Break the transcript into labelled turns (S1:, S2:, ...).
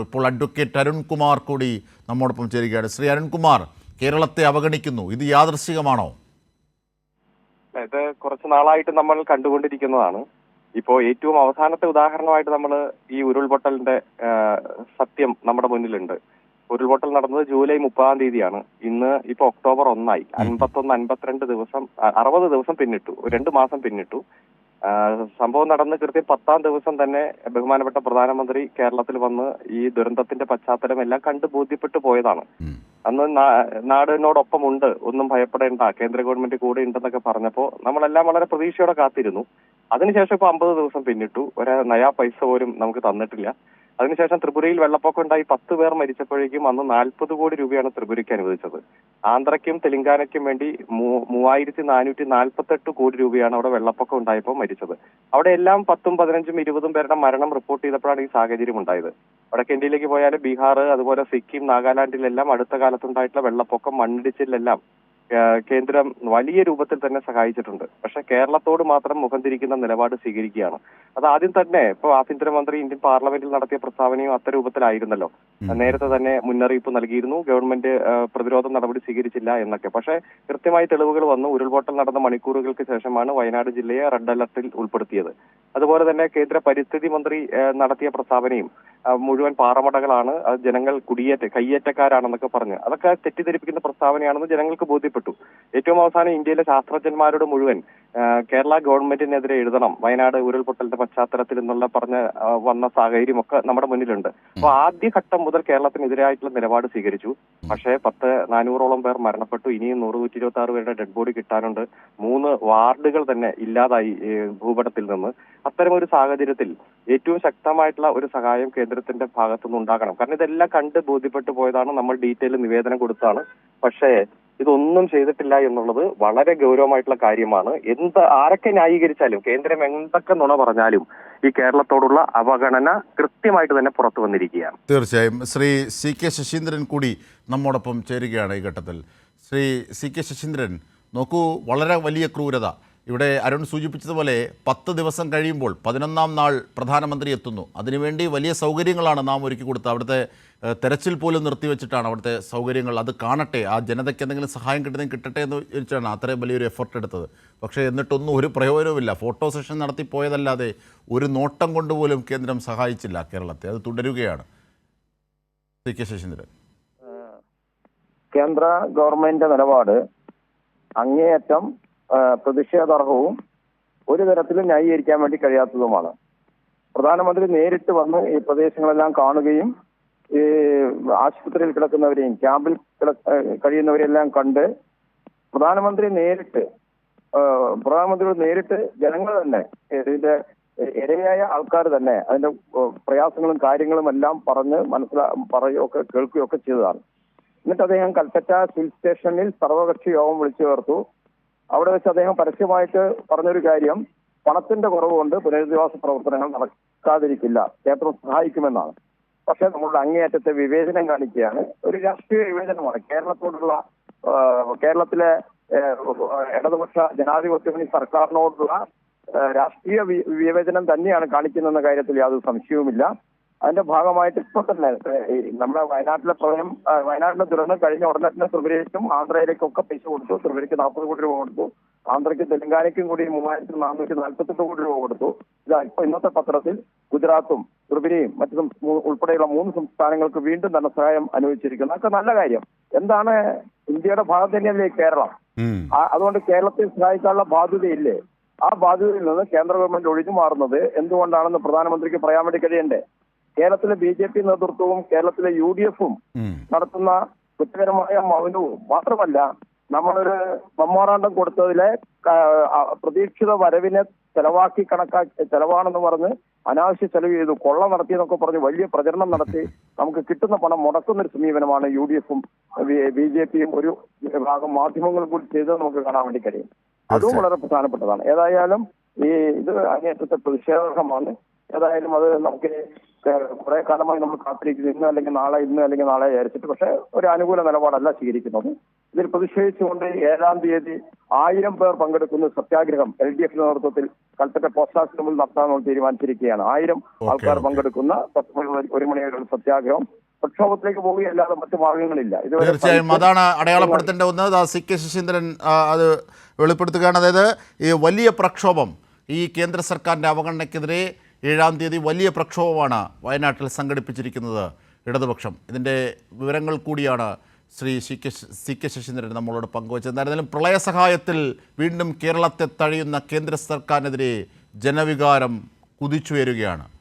S1: ഇപ്പോൾ അഡ്വക്കേറ്റ് അരുൺകുമാർ കൂടി നമ്മോടൊപ്പം ചേരുകയാണ്. ശ്രീ അരുൺകുമാർ കേരളത്തെ അവഗണിക്കുന്നു. ഇത് യാദൃശികമാണോ?
S2: ഇത് കുറച്ച് നാളായിട്ട് നമ്മൾ കണ്ടുകൊണ്ടിരിക്കുന്നതാണ്. ഇപ്പോൾ ഏറ്റവും അവസാനത്തെ ഉദാഹരണമായിട്ട് നമ്മൾ ഈ ഉരുൾപൊട്ടലിന്റെ സത്യം നമ്മുടെ മുന്നിലുണ്ട്. ഉരുൾപൊട്ടൽ നടന്നത് ജൂലൈ മുപ്പതാം തീയതിയാണ്. ഇന്ന് ഇപ്പൊ ഒക്ടോബർ ഒന്നായി. അൻപത്തൊന്ന് അൻപത്തിരണ്ട് ദിവസം അറുപത് ദിവസം പിന്നിട്ടു. രണ്ടു മാസം പിന്നിട്ടു. സംഭവം നടന്ന് കൃത്യം പത്താം ദിവസം തന്നെ ബഹുമാനപ്പെട്ട പ്രധാനമന്ത്രി കേരളത്തിൽ വന്ന് ഈ ദുരന്തത്തിന്റെ പശ്ചാത്തലം എല്ലാം കണ്ട് ബോധ്യപ്പെട്ടു പോയതാണ്. അന്ന് നാടിനോടൊപ്പം ഉണ്ട് ഒന്നും ഭയപ്പെടേണ്ട. കേന്ദ്ര ഗവൺമെന്റ് കൂടെ ഉണ്ടെന്നൊക്കെ പറഞ്ഞപ്പോ നമ്മളെല്ലാം വളരെ പ്രതീക്ഷയോടെ കാത്തിരുന്നു. അതിനുശേഷം ഇപ്പൊ അമ്പത് ദിവസം പിന്നിട്ടു. ഒരു നയാ പൈസ പോലും നമുക്ക് തന്നിട്ടില്ല. അതിനുശേഷം ത്രിപുരയിൽ വെള്ളപ്പൊക്കം ഉണ്ടായി. പത്ത് പേർ മരിച്ചപ്പോഴേക്കും അന്ന് നാൽപ്പത് കോടി രൂപയാണ് ത്രിപുരയ്ക്ക് അനുവദിച്ചത്. ആന്ധ്രയ്ക്കും തെലങ്കാനയ്ക്കും വേണ്ടി മൂവായിരത്തി നാനൂറ്റി നാൽപ്പത്തെട്ട് കോടി രൂപയാണ് അവിടെ വെള്ളപ്പൊക്കം ഉണ്ടായപ്പോൾ മരിച്ചത്. അവിടെ എല്ലാം പത്തും പതിനഞ്ചും ഇരുപതും പേരുടെ മരണം റിപ്പോർട്ട് ചെയ്തപ്പോഴാണ് ഈ സാഹചര്യം ഉണ്ടായത്. വടക്കേ ഇന്ത്യയിലേക്ക് പോയാൽ ബീഹാർ അതുപോലെ സിക്കിം നാഗാലാൻഡിലെല്ലാം അടുത്ത കാലത്തുണ്ടായിട്ടുള്ള വെള്ളപ്പൊക്കം മണ്ണിടിച്ചിലെല്ലാം കേന്ദ്രം വലിയ രൂപത്തിൽ തന്നെ സഹായിച്ചിട്ടുണ്ട്. പക്ഷെ കേരളത്തോട് മാത്രം മുഖം തിരിക്കുന്ന നിലപാട് സ്വീകരിക്കുകയാണ്. അത് ആദ്യം തന്നെ ഇപ്പൊ ആഭ്യന്തരമന്ത്രി ഇന്ത്യൻ പാർലമെന്റിൽ നടത്തിയ പ്രസ്താവനയും അത്ത രൂപത്തിലായിരുന്നല്ലോ. നേരത്തെ തന്നെ മുന്നറിയിപ്പ് നൽകിയിരുന്നു. ഗവൺമെന്റ് പ്രതിരോധ നടപടി സ്വീകരിച്ചില്ല എന്നൊക്കെ. പക്ഷേ കൃത്യമായി തെളിവുകൾ വന്നു. ഉരുൾപൊട്ടൽ നടന്ന മണിക്കൂറുകൾക്ക് ശേഷമാണ് വയനാട് ജില്ലയെ റെഡ് അലർട്ടിൽ ഉൾപ്പെടുത്തിയത്. അതുപോലെ തന്നെ കേന്ദ്ര പരിസ്ഥിതി മന്ത്രി നടത്തിയ പ്രസ്താവനയും മുഴുവൻ പാറമടകളാണ്. ജനങ്ങൾ കുടിയേറ്റ കയ്യേറ്റക്കാരാണെന്നൊക്കെ പറഞ്ഞ്. അതൊക്കെ തെറ്റിദ്ധരിപ്പിക്കുന്ന പ്രസ്താവനയാണെന്ന് ജനങ്ങൾക്ക് ബോധ്യപ്പെട്ടു. ഏറ്റവും അവസാനം ഇന്ത്യയിലെ ശാസ്ത്രജ്ഞന്മാരോട് മുഴുവൻ കേരള ഗവൺമെന്റിനെതിരെ എഴുതണം. വയനാട് ഉരുൾപൊട്ടലിന്റെ പശ്ചാത്തലത്തിൽ എന്നുള്ള പറഞ്ഞ വന്ന സാഹചര്യമൊക്കെ നമ്മുടെ മുന്നിലുണ്ട്. അപ്പൊ ആദ്യഘട്ടം മുതൽ കേരളത്തിനെതിരായിട്ടുള്ള നിലപാട് സ്വീകരിച്ചു. പക്ഷേ പത്ത് നാനൂറോളം പേർ മരണപ്പെട്ടു. ഇനിയും നൂറ് നൂറ്റി ഇരുപത്തി ആറ് പേരുടെ ഡെഡ് ബോഡി കിട്ടാനുണ്ട്. മൂന്ന് വാർഡുകൾ തന്നെ ഇല്ലാതായി ഭൂപടത്തിൽ നിന്ന്. അത്തരം ഒരു സാഹചര്യത്തിൽ ഏറ്റവും ശക്തമായിട്ടുള്ള ഒരു സഹായം കേന്ദ്രത്തിന്റെ ഭാഗത്തുനിന്ന് ഉണ്ടാകണം കാരണം ഇതെല്ലാം കണ്ട് ബോധ്യപ്പെട്ടു പോയതാണ്. നമ്മൾ ഡീറ്റെയിൽ നിവേദനം കൊടുത്താണ് പക്ഷേ ഇതൊന്നും ചെയ്തിട്ടില്ല എന്നുള്ളത് വളരെ ഗൗരവമായിട്ടുള്ള കാര്യമാണ്. എന്ത് ആരൊക്കെ ന്യായീകരിച്ചാലും കേന്ദ്രം എന്തൊക്കെ നുണ പറഞ്ഞാലും ഈ കേരളത്തോടുള്ള അവഗണന കൃത്യമായിട്ട് തന്നെ പുറത്തു വന്നിരിക്കുകയാണ്.
S1: തീർച്ചയായും. ശ്രീ സി കെ ശശീന്ദ്രൻ കൂടി നമ്മോടൊപ്പം ചേരുകയാണ് ഈ ഘട്ടത്തിൽ. ശ്രീ സി കെ ശശീന്ദ്രൻ നോക്കൂ വളരെ വലിയ ക്രൂരത. ഇവിടെ അരുൺ സൂചിപ്പിച്ചതുപോലെ പത്ത് ദിവസം കഴിയുമ്പോൾ പതിനൊന്നാം നാൾ പ്രധാനമന്ത്രി എത്തുന്നു. അതിനുവേണ്ടി വലിയ സൗകര്യങ്ങളാണ് നാം ഒരുക്കി കൊടുത്തത്. അവിടുത്തെ തെരച്ചിൽ പോലും നിർത്തിവെച്ചിട്ടാണ് അവിടുത്തെ സൗകര്യങ്ങൾ അത് കാണട്ടെ. ആ ജനതയ്ക്ക് എന്തെങ്കിലും സഹായം കിട്ടുന്നതും കിട്ടട്ടെ എന്ന് ചോദിച്ചാണ് അത്രയും വലിയൊരു എഫർട്ട് എടുത്തത്. പക്ഷേ എന്നിട്ടൊന്നും ഒരു പ്രയോജനവുമില്ല. ഫോട്ടോ സെഷൻ നടത്തി പോയതല്ലാതെ ഒരു നോട്ടം കൊണ്ടുപോലും കേന്ദ്രം സഹായിച്ചില്ല കേരളത്തെ. അത് തുടരുകയാണ്. C K Saseendran.
S3: കേന്ദ്ര ഗവൺമെന്റിന്റെ നിലപാട് അങ്ങേയറ്റം പ്രതിഷേധാർഹവും ഒരു തരത്തിലും ന്യായീകരിക്കാൻ വേണ്ടി കഴിയാത്തതുമാണ്. പ്രധാനമന്ത്രി നേരിട്ട് വന്ന് ഈ പ്രദേശങ്ങളെല്ലാം കാണുകയും ഈ ആശുപത്രിയിൽ കിടക്കുന്നവരെയും ക്യാമ്പിൽ കഴിയുന്നവരെല്ലാം കണ്ട് പ്രധാനമന്ത്രി നേരിട്ട് പ്രധാനമന്ത്രിയോട് നേരിട്ട് ജനങ്ങൾ തന്നെ ഇതിന്റെ ഇരയായ ആൾക്കാർ തന്നെ അതിന്റെ പ്രയാസങ്ങളും കാര്യങ്ങളും എല്ലാം പറഞ്ഞ് മനസ്സിലാ പറയുകയൊക്കെ കേൾക്കുകയൊക്കെ ചെയ്തതാണ്. എന്നിട്ട് അദ്ദേഹം കൽപ്പറ്റ സിവിൽ സ്റ്റേഷനിൽ സർവകക്ഷി യോഗം വിളിച്ചു ചേർത്തു. അവിടെ വെച്ച് അദ്ദേഹം പരസ്യമായിട്ട് പറഞ്ഞൊരു കാര്യം പണത്തിന്റെ കുറവ് കൊണ്ട് പുനരധിവാസ പ്രവർത്തനങ്ങൾ നടക്കാതിരിക്കില്ല. ക്ഷേത്രം സഹായിക്കുമെന്നാണ്. പക്ഷെ നമ്മളുടെ അങ്ങേയറ്റത്തെ വിവേചനം കാണിക്കുകയാണ്. ഒരു രാഷ്ട്രീയ വിവേചനമാണ്. കേരളത്തോടുള്ള കേരളത്തിലെ ഇടതുപക്ഷ ജനാധിപത്യ സർക്കാരിനോടുള്ള രാഷ്ട്രീയ വിവേചനം തന്നെയാണ് കാണിക്കുന്നതെന്ന കാര്യത്തിൽ യാതൊരു സംശയവുമില്ല. അതിന്റെ ഭാഗമായിട്ട് ഇപ്പൊ തന്നെ നമ്മുടെ വയനാട്ടിലെ പ്രളയം വയനാട്ടിലെ ദുരന്തം കഴിഞ്ഞ ഉടനെ തന്നെ ത്രിപുരയ്ക്കും ആന്ധ്രയിലേക്കൊക്കെ പൈസ കൊടുത്തു. ത്രിപുരയ്ക്ക് നാൽപ്പത് കോടി രൂപ കൊടുത്തു. ആന്ധ്രയ്ക്ക് തെലങ്കാനയ്ക്കും കൂടി മൂവായിരത്തി നാനൂറ്റി നാൽപ്പത്തെട്ട് കോടി രൂപ കൊടുത്തു. ഇതാ ഇപ്പൊ ഇന്നത്തെ പത്രത്തിൽ ഗുജറാത്തും ത്രിപുരയും മറ്റു ഉൾപ്പെടെയുള്ള മൂന്ന് സംസ്ഥാനങ്ങൾക്ക് വീണ്ടും ധനസഹായം അനുവദിച്ചിരിക്കുന്നു. അതൊക്കെ നല്ല കാര്യം. എന്താണ് ഇന്ത്യയുടെ ഭാഗത്ത് തന്നെയല്ലേ കേരളം? അതുകൊണ്ട് കേരളത്തെ സഹായിക്കാനുള്ള ബാധ്യതയില്ലേ? ആ ബാധ്യതയിൽ നിന്ന് കേന്ദ്ര ഗവൺമെന്റ് ഒഴിഞ്ഞു മാറുന്നത് എന്തുകൊണ്ടാണെന്ന് പ്രധാനമന്ത്രിക്ക് പറയാൻ വേണ്ടി കഴിയണ്ടേ? കേരളത്തിലെ ബി ജെ പി നേതൃത്വവും കേരളത്തിലെ യു ഡി എഫും നടത്തുന്ന കുറ്റകരമായ മൗനവും മാത്രമല്ല നമ്മളൊരു മെമ്മോറാണ്ടം കൊടുത്തതിലെ പ്രതീക്ഷിത വരവിനെ ചെലവാക്കി കണക്കാക്കി ചെലവാണെന്ന് പറഞ്ഞ് അനാവശ്യ ചെലവ് ചെയ്തു കൊള്ള നടത്തിയെന്നൊക്കെ പറഞ്ഞ് വലിയ പ്രചരണം നടത്തി നമുക്ക് കിട്ടുന്ന പണം മുടക്കുന്ന ഒരു സമീപനമാണ് യു ഡി എഫും ബി ജെ പിയും ഒരു ഭാഗം മാധ്യമങ്ങളും കൂടി ചെയ്തത് നമുക്ക് കാണാൻ വേണ്ടി കഴിയും. അതും വളരെ പ്രധാനപ്പെട്ടതാണ്. ഏതായാലും ഈ ഇത് അങ്ങേറ്റത്തെ പ്രതിഷേധാർഹമാണ്. ഏതായാലും അത് നമുക്ക് കുറെ കാലമായി നമ്മൾ കാത്തിരിക്കുന്നു. ഇന്ന് അല്ലെങ്കിൽ നാളെ ഇന്ന് അല്ലെങ്കിൽ നാളെ വിചാരിച്ചിട്ട് പക്ഷേ ഒരു അനുകൂല നിലപാടല്ല സ്വീകരിക്കുന്നത്. ഇതിൽ പ്രതിഷേധിച്ചുകൊണ്ട് ഏഴാം തീയതി ആയിരം പേർ പങ്കെടുക്കുന്ന സത്യാഗ്രഹം എൽ ഡി എഫിന്റെ നേതൃത്വത്തിൽ കൽപ്പറ്റ പോസ്റ്റ് ഓഫീസിന് മുന്നിൽ നടത്താൻ തീരുമാനിച്ചിരിക്കുകയാണ്. ആയിരം ആൾക്കാർ. പങ്കെടുക്കുന്ന ഒരു മണി വരെയുള്ള സത്യാഗ്രഹം. പ്രക്ഷോഭത്തിലേക്ക് പോവുകയല്ലാതെ മറ്റു മാർഗങ്ങളില്ല.
S1: തീർച്ചയായും അതാണ് അടയാളപ്പെടുത്തേണ്ട ഒന്ന്. സി കെ ശശീന്ദ്രൻ അത് വെളിപ്പെടുത്തുകയാണ്. അതായത് ഈ വലിയ പ്രക്ഷോഭം ഈ കേന്ദ്ര സർക്കാരിന്റെ അവഗണനയ്ക്കെതിരെ ഏഴാം തീയതി വലിയ പ്രക്ഷോഭമാണ് വയനാട്ടിൽ സംഘടിപ്പിച്ചിരിക്കുന്നത്. ഇടതുപക്ഷം. ഇതിന്റെ വിവരങ്ങൾ കൂടിയാണ് Shri C K C K Saseendran നമ്മളോട് പങ്കുവച്ചത്. എന്തായിരുന്നാലും പ്രളയസഹായത്തിൽ വീണ്ടും കേരളത്തെ തഴയുന്ന കേന്ദ്ര സർക്കാരിനെതിരെ ജനവികാരം കുതിച്ചുയരുകയാണ്.